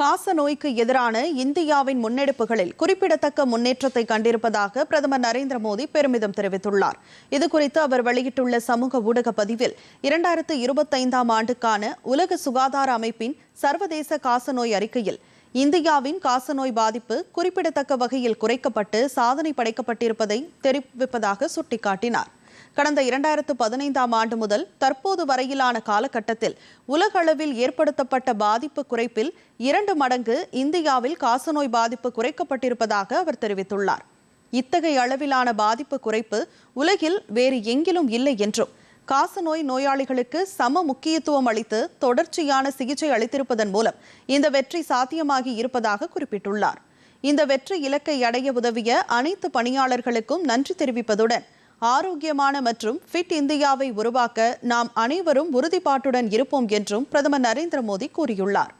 காச நோய்க்கு எதிரான இந்தியாவின் முன்னெடுப்புகளில் குறிப்பிடத்தக்க முன்னேற்றத்தை கண்டிருப்பதாக பிரதமர் நரேந்திர மோடி பெருமிதம் தெரிவித்துள்ளார். இதுகுறித்து அவர் வெளியிட்டுள்ள சமூக ஊடக பதிவில் இரண்டாயிரத்து இருபத்தைந்தாம் ஆண்டுக்கான உலக சுகாதார அமைப்பின் சர்வதேச காசநோய் அறிக்கையில் இந்தியாவின் காசநோய் பாதிப்பு குறிப்பிடத்தக்க வகையில் குறைக்கப்பட்டு சாதனை படைக்கப்பட்டிருப்பதை தெரிவிப்பதாக சுட்டிக்காட்டினார். கடந்த இரண்டாயிரத்து பதினைந்தாம் ஆண்டு முதல் தற்போது வரையிலான காலகட்டத்தில் உலகளவில் ஏற்படுத்தப்பட்ட பாதிப்பு குறைப்பில் இரண்டு மடங்கு இந்தியாவில் காசநோய் பாதிப்பு குறைக்கப்பட்டிருப்பதாக அவர் தெரிவித்துள்ளார். இத்தகைய அளவிலான பாதிப்பு குறைப்பு உலகில் வேறு எங்கிலும் இல்லை என்றும் காசநோய் நோயாளிகளுக்கு சம முக்கியத்துவம் அளித்து தொடர்ச்சியான சிகிச்சை அளித்திருப்பதன் மூலம் இந்த வெற்றி சாத்தியமாகி இருப்பதாக குறிப்பிட்டுள்ளார். இந்த வெற்றி இலக்கை அடைய உதவிய அனைத்து பணியாளர்களுக்கும் நன்றி தெரிவிப்பதுடன் ஆரோக்கியமான மற்றும் ஃபிட் இந்தியாவை உருவாக்க நாம் அனைவரும் உறுதிப்பாட்டுடன் இருப்போம் என்றும் பிரதமர் நரேந்திர மோடி கூறியுள்ளார்.